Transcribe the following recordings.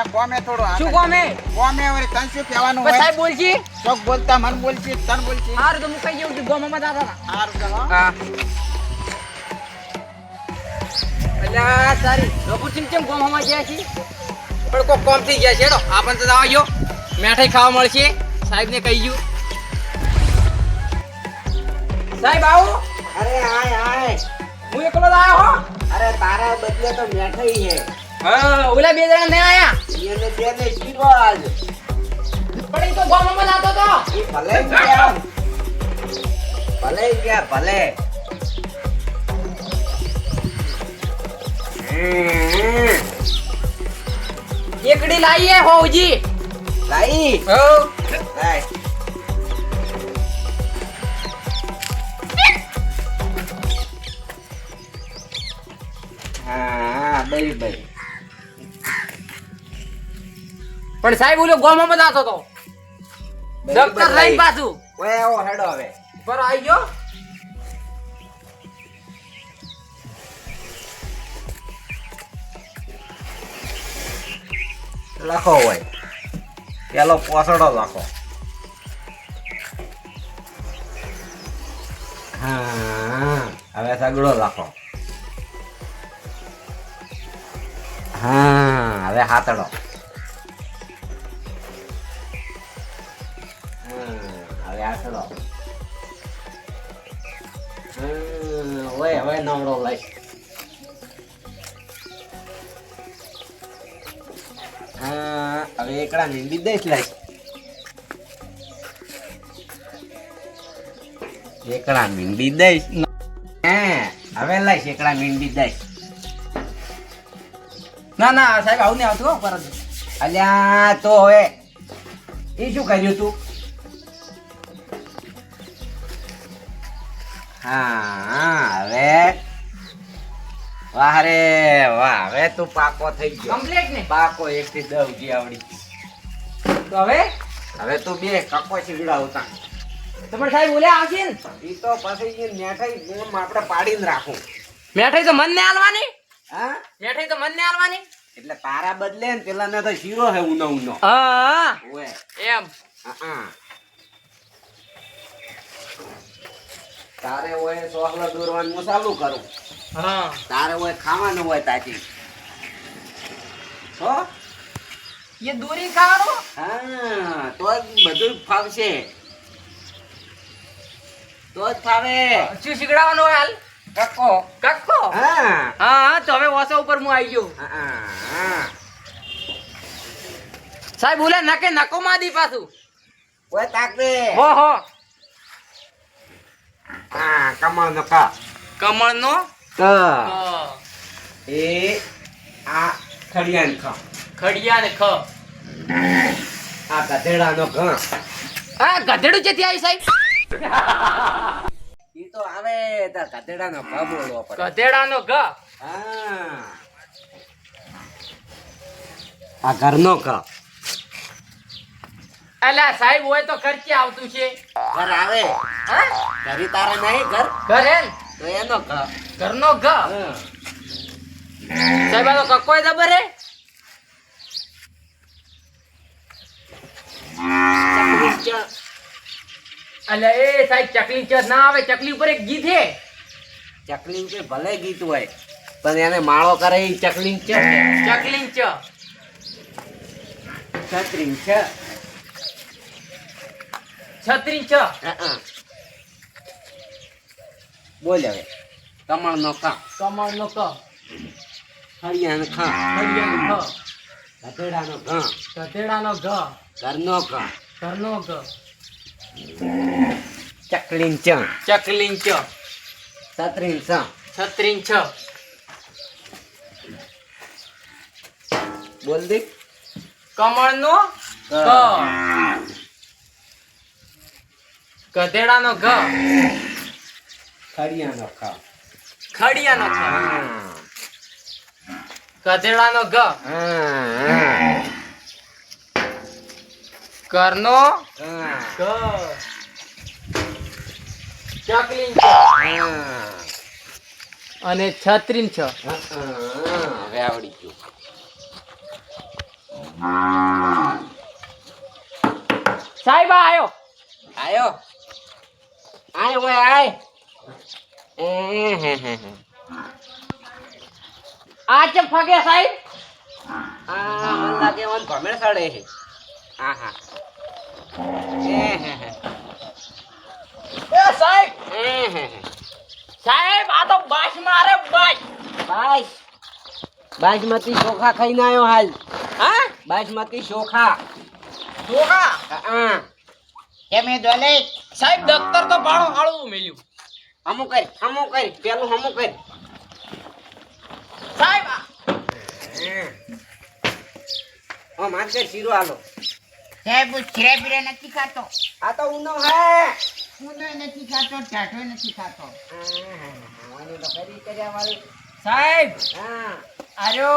મારે કોમે થોડું શું કોમે કોમે વળી તને શું કહેવાનું હોય. સાહેબ બોલજી ચોક બોલતા મન બોલશી તન બોલશી. હારું તો હું કઈ જઉં છું ગોમામાં દાદા હતા હારું ચાલો હો. હા. અલ્યા તારી બાપુજી કેમ ગોમામાં ગયા છે? પણ કોઈ કોમ થઈ ગયા છે હેડો આપણ તો આવા. ગયો મેઠાઈ ખાવા મળશે સાહેબને કહી ગયું સાહેબ આવો. અરે હાય હાય હું એકલો જ આવ્યો હો. અરે તારા બદલે તો મેઠાઈ હે હા ઓલા બે જણા નહીં આયા. એને બે ને શીરો આજ પણ એ તો ગામમાં લાતો તો. ભલે ગયા. ભલે ગયા ભલે. એકડી લાઈએ હોજી લાઈ. હો. લાઈ. હા બેરી બરી. પણ સાહેબ ઓલો ગોમામાં જતો તો ડોક્ટર લઈને પાછું. ઓય આવો હેડો હવે. પર આવી ગયો. લખો હોય. પેલો પોસડો લખો. હા હવે સગડો લખો. હા હવે હાથડો. હા હવે હાથડો હા ઓય, હવે નવડો લઈશ હા, હવે એકડા મીંડી દઈશ એકડા મીંડી દઈશ હવે લઈશ એકડા મીંડી દઈશ ના ના, સાહેબ, આવું નહીં આવતું પરત. અલ્યા, તો હવે એ શું કર્યું તું? હા હવે? વાહ રે વાહ. હવે તું પાકો થઈ ગયો. કમ્પ્લીટ ને? પાકો એક થી દસ જી આવડી તો હવે? હવે તું બે કપો છીવડાવતા તમારે સાહેબ બોલે આવશે ને. ઈ તો પછી ઈ મેઠાઈ ગોમ આપણે પાડીને રાખું. મેઠાઈ તો મન ને આલવાની હા? મેઠાઈ તો મન ને આલવાની એટલે તારા બદલે ને પેલા ને તો શીરો હે ઉનો ઉનો. હા. એમ. હા. તારે હોય સોહલો દોરવાનું હું ચાલુ કરું. હા. તારે હોય ખાવાનું હોય તાજી હો? એ દોરી ખાવાનું? હા તો જ બધું ફાવશે. તો જ ફાવે. શું શીખડાવવાનું હોય હાલ? કક્કો કક્કો હા. હા તો હવે ઓસો ઉપર હું આવી ગયો. સાહેબ બોલે નકે નકો માં દી પાછું. ઓય તાક દે હો હો કમળ નો કા. કમળ નો ક. એ આ ખડિયાન ખ. ખડિયાન ખ. આ ગધેડા નો ઘ. આ ગધેડું છે ત્યાં સાહેબ? ઈ તો આવે તાર ગધેડા નો ઘ બોલવો પડે. ગધેડા નો ઘ. હા. આ ઘરનો ક. અલા સાહેબ હોય તો ખર્ચે આવતું છે? ઘર આવે. ઘરે તારે નહીં ઘર? ઘર હે તો એનો ઘર ઘરનો ગ સાહેબ આ તો કક્કો દબર હે? અલે એ સાહેબ ચકલી ચ ના આવે ચકલી ઉપર એક ગીત હે? ચકલી કે ભલે ગીત હોય પણ એને માળો કરે એ ચકલી ચ ચકલી ચ છત્રી ચ છત્રી છ. બોલ હવે. કમળ નો કા? કમળ નો ક? હરિયાનો ખા ખડિયા નો ગધેડા નો ઘ. ખ ગધેડા નો ગ ઘરનો ક ઘરનો ઘ. ચકલીન ચ. ચકલી ચ. છત્રીન છ છત્રીન છ. બોલ દે કમળ નો ક ગધેડા ઘ. ખડિયાનો ખ ખડિયાનો ખા ગધેડાનો ઘ. કરનો ઘ. ચકલીન હા અને છત્રીન છ. હવે આવડી ગયું. સાહેબ આયો. આયો? આય ઓય આય. એ આ ચમ ફગે સાહેબ? આ મન લાગે વન ભમેર સડે છે. હા હા. એ એ સાહેબ! એ સાહેબ આ તો બાસ મારે બાસ. બાસ. બાસમતી ચોખા ખાઈને આવ્યો હાલ. હા? બાસમતી ચોખા ચોખા હા. કેમે દોલે? સાહેબ દફતર તો ભાડું હાળવું મેલ્યું હમું કર હમું કર પેલું હમું કર. સાહેબ ઓ માર્કેટ શીરો આલો. સાહેબ છીરે પીરે નથી ખાતો. આ તો ઉનો હે. ઊંધો નથી ખાતો ટાઢો નથી ખાતો. ઓની તો કરી કર્યા વાળી સાહેબ હા આર્યો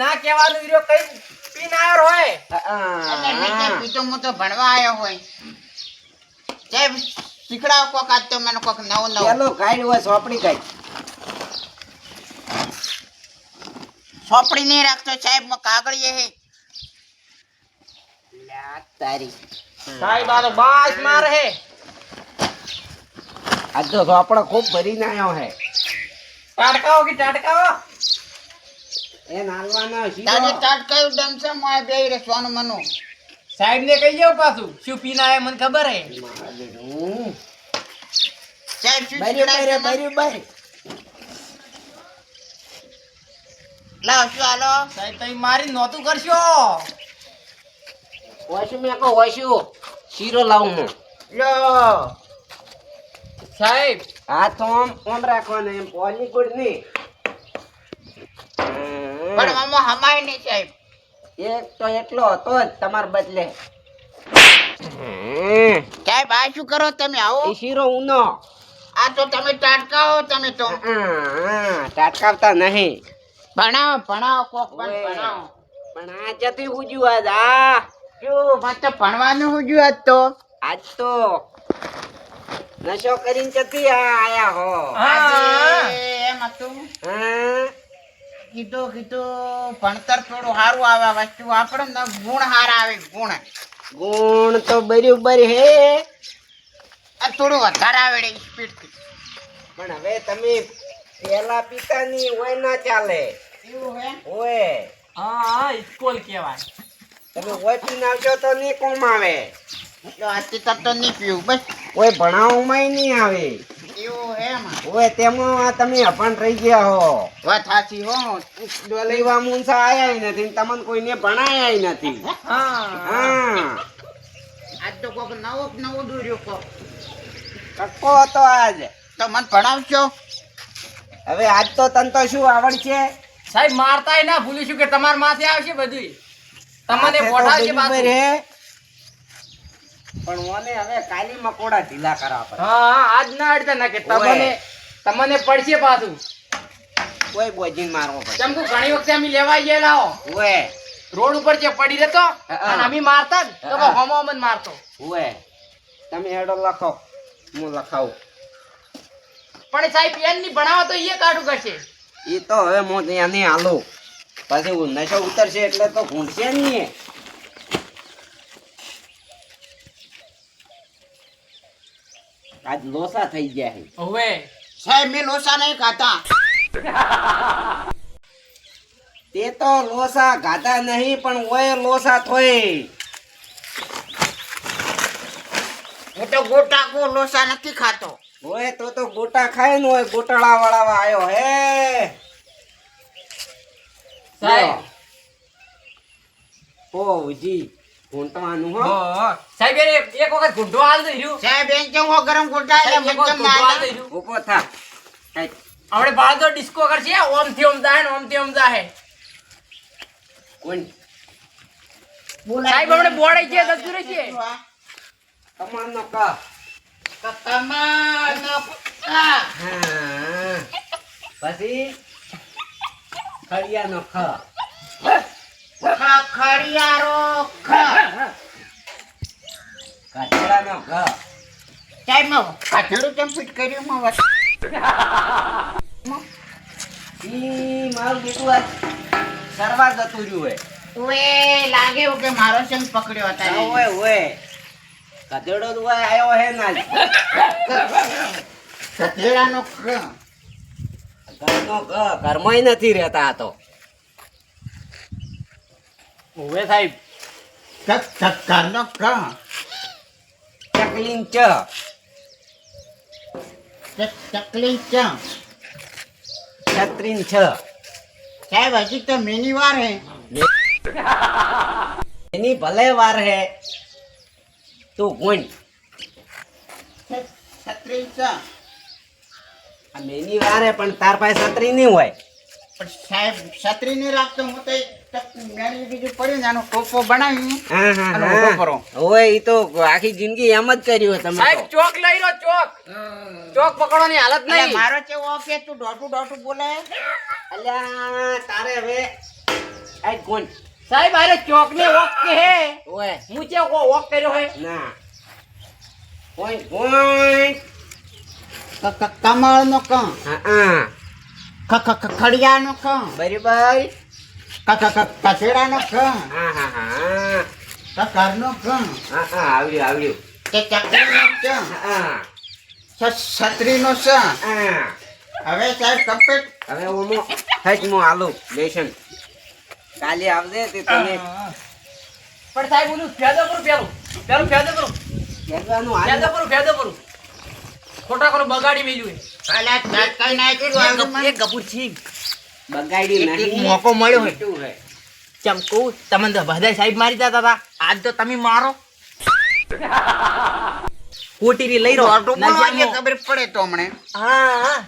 ના કહેવાનું ઈરો કઈ પીનાર હોય. એટલે મેં તો પીતો હું તો ભણવા આવ્યો હોય. સાહેબ શીખડાવો કોક આજ તો મને કોક નવું નવું. પેલો કાઢ હોય સોપડી કાઢ સોપડી નહીં રાખતો સાહેબમાં કાગળીએ હે. લ્યા તારી. સાહેબ આ તો બાસ માર હે. આજ તો સોપડો ખૂબ ભરીને આવ્યો હે. ટાટકાઓ કે ટાટકાઓ એ નાલવાનો તારી તાજે ટાટકાયું ડમસે મોય બે રે સોનું મનું. સાહેબ ને કહી જાવ પાછું. શું પીના એ મને ખબર હે? સાહેબ શું બર્યું શીખડાવશો બર્યું મને? બર્યું બર લાવ શું હાલો? સાહેબ તમે મારી નોતું કરશો. ઓશું મેં કહો ઓશું શીરો લાવું હું. લો. સાહેબ. આ તો આમ આમ રાખવાનો એમ પોલી ની પણ આમાં હમાય નહીં સાહેબ. એક તો એટલો હતો જ તમાર બદલે. સાહેબ આ શું કરો તમે? આવો. શીરો ઉનો. આ તો તમે ટાટકાઓ તમે તો. ટાટકાવતા નહીં. ભણાવો ભણાવો કોક. ભણાવો. પણ આ જતી ઉજ્યું આજ આ શું મત તો ભણવાનું ઉજ્યું આજ તો? આજ તો નશો કરીને જતી આ આયા હો. એમ હતું. હા. કીધું કીધું ભણતર થોડું સારું આવે વસ્તુ. આપણે ને ગુણ હાર આવે ગુણ. ગુણ તો બરાબર હે. આ થોડું વધારે આવે સ્પીડથી પણ હવે તમે પેલા પિતાની હોય ના ચાલે. એવું હે? હોય. હા હા ઇસ્કોલ કહેવાય. તમે હોય પીને તો નહીં કોમ આવે. તો આથી તો નહીં પીવું બસ. કોઈ ભણાવવામાં નહીં આવે. એવું હે માં હોય તેમાં તમે અભણ રહી ગયા હો. વાત સાચી હો. લેવા મુંસા આયા નથી ને તમને કોઈને ભણાયા નથી. હા. હા. આજ તો કોક નવો નવો દોર્યો કોક. કક્કો હતો આજ. તો મને ભણાવશો હવે આજ તો તને તો શું આવડશે સાહેબ મારતાય ના ભૂલીશું કે તમાર માથે આવશે બધું. તમને હાથે તો પોઠાવશે બરાબર પાછું હે. પણ મને હવે કાલી મકોડા ઢીલા કરા પડે. હા હા આજ ના અડતા ના કે તમને તમને પડશે પાછું. કોઈ બોજીને મારવો પડે કેમ કે ઘણી વખતે અમે લેવા ગયેલા હો ઓએ રોડ ઉપર જે પડી રહેતો. અને અમે મારતા તો. હમો અમને મારતો. ઓએ તમે હેડો લખો. હું લખાવું. પણ સાહેબ એનની ભણાવો તો એ કાઢું કરશે. એ તો હવે હું ત્યાં નહીં હાલું. પછી નશો ઉતરશે એટલે તો ઘૂંટશે નહીં આજ લોસા થઈ ગયા છે હવે સાહેબ મેં લોસા નહીં ખાતા તે તો લોસા ખાતા નહીં પણ ઓય લોસા થોય હું તો ગોટા કો લોસા નથી ખાતો. ઓય તો તો ગોટા ખાય ને ઓય ગોટાળા વાળા આવ્યો હે. સાહેબ. ઓ ઉજી. ઘૂંટવાનું હો. હો, સાહેબ એક વખત ઘૂંટો હાલ દઈ રહ્યું. સાહેબ એમ કેમ હો ગરમ ગોટા એટલે સાહેબ, એક મને વખત કેમ ઘૂંટો ના હાલ દઈ રહ્યું. ઊભો થા. આપણે બાળ તો ડિસ્કો કરશે ઓમથી ઓમ જાહે ઓમથી ઓમ જાહે. કોણ? સાહેબ આપણે બોર્ડ આઈ ગયા જતું રહેશે તમારનો કા? તો તમારનો કા. હા. પછી? ખડિયાનો ખ. ખખડિયારો ખ. કાચડાનો ગ સાહેબ મેં કાઠેડું કેમ ફિટ કર્યું માં વાત તમારું બેટું આજ સરવા જતું રહ્યું હોય. ઓએ લાગે કે મારો સંગ પકડ્યો હતા ના હોય હોય તો આયો હે ના જ. સતેડાનો ઘરનો ઘ- ઘરમાંય નથી રહેતા આ તો. હવે સાહેબ. ચક ચક કરનો ક ચકલિંગ ચ. ચક ચકલિંગ ચ. છત્રીન છ. સાહેબ હજી તો મેની વાર હે. એની ભલે વાર હે. તું ગુણ. છત્રી આ મેની વાર હે પણ તાર પાસે છત્રી નહીં હોય. પણ સાહેબ છત્રી નહીં રાખતો હું તો બીજું પડ્યું ને આનો ટોપો બનાવી હા. હા અને કરો. ઈ તો આખી જિંદગી એમ જ કર્યું તમે સાહેબ ચોક લઈ લો ચોક. ચોક પકડવાની હાલત નહીં. મારો ચેવો કે તું ડોટું દોઢું બોલે? અલ્યા તારે હવે આ ગુણ સાહેબ અરે ચોક ને વોક કે હે? હોય હું ચે કર્યો હે? ના. પોઈન્ટ પોઈન્ટ ક- ક- ક હા. હા ખ ખ ખ બરાબર ક ક ક કચેડાનો ક. હા હા હા. ક કરનો ક. હા હા આવડ્યું આવડ્યું. કે ચકલીનો ચ હા છ- છત્રીનો સ. હા. હવે સાહેબ કમ્પ્લીટ હવે હું હેચ હું આલુ. લેશન કાલે આવજે તે તને પણ સાહેબ ઓલું ફેદો કરું પેલું. પેલું ફેદો કરું. કહેવાનું ફેદો કરું ફેદો કરું. ખોટા કરો બગાડી મેલ્યું મોકો મળ્યો હોય. શું હે? ચમ કહું તમને તો બધા સાહેબ મારી જતા હતા. આજ તો તમે મારો. કોટીરી લઈ રહો. ખબર પડે તો હમણે. હા હા.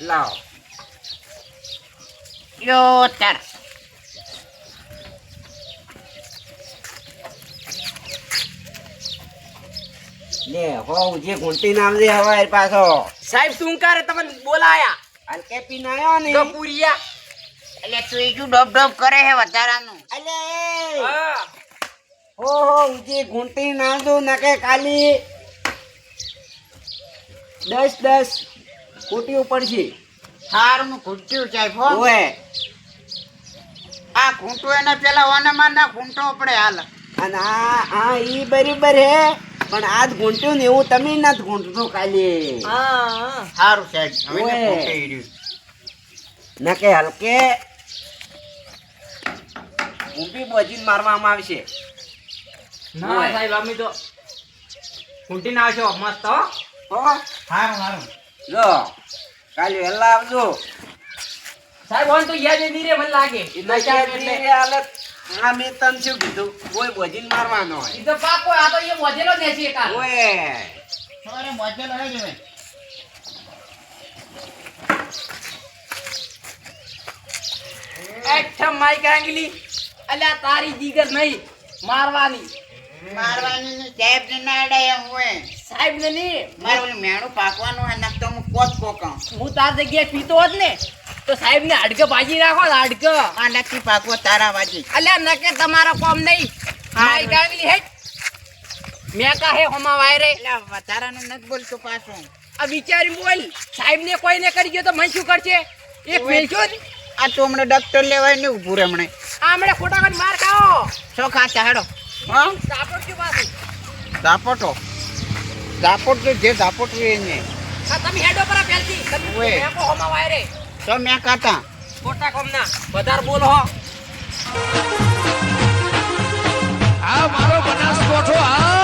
લાવ. યો તાર. લે હો જે ઘૂંટી નામ દે હવાય પાછો. સાહેબ શું કરે? તમને બોલાયા. અને કે પીને આયો ને? ગપુરિયા એટલે તું ડબ ડોબ કરે હે વધારાનું. અલે! હો. હો ઉજી ઘૂંટી નામ દો નકે કાલી દસ દસ કુટી ઉપર છે હારનું ખૂટ્યું સાહેબ હો. ઓએ આ ખૂંટું એને પેલા ઓનામાં ના ખૂંટો પડે હાલ. અને આ આ ઈ બરાબર હે. પણ આજ ઘૂંટ્યું ને એવું તમે નથી ઘૂંટતું ખાલી હા. સારું સાહેબ. હવે ને. નકે હલકે. ઊભી બોજીને મારવામાં આવશે. ના સાહેબ અમે તો ખૂંટી ના આવશો મસ્ત હો. સારું હારું હારું. જો કાલે વહેલા આવજો. સાહેબ હોય તો યાદ નહીં રે મને લાગે. ઈ આ મેં તને શું કીધું? કોઈ બોજીને મારવાનો હોય. તો પાકો આ તો એ વધેલો જ છે કાલ ઓએ મોજેલો હે માઈક આંગલી અલ્યા તારી જીગર નહીં મારવાની. મારવાની ને સાહેબ ને એમ હોય. સાહેબ ને નહીં. મારે મેણું પાકવાનું હોય નાખ તો હું કોત કોકમ હું તાર જગ્યાએ પીતો હોત ને તો સાહેબ ને હાડકે ભાજી રાખો હાડકે. આ નથી પાકવો તારા વાજી. અલ્યા નકે તમારો કોમ નહીં. માઈક આંગલી હેટ મેં કા હે હોમા વાયરે. એટલે વધારાનું નથી બોલતો પાછો. આ વિચારી બોલ. સાહેબ ને કોઈ ને કરી ગયો તો મને શું કરશે? એક વેચો જ. આ તો હમણાં ડોક્ટર લેવાય ને ઊભું રે હમણે આમણે ખોટા કરી માર ખાઓ. ચોખા ખાચા હેડો. હા? સાપોટ કે પાછું. દાપટો ઝાપોટ? તો જે ઝાપોટ હોય એને. આ તમે હેડો પર પહેલથી. તમે. હોમા વાયરે. તો મેં કાતા. ખોટા કોમ ના વધારે બોલો હો. આ મારો બનાસ આ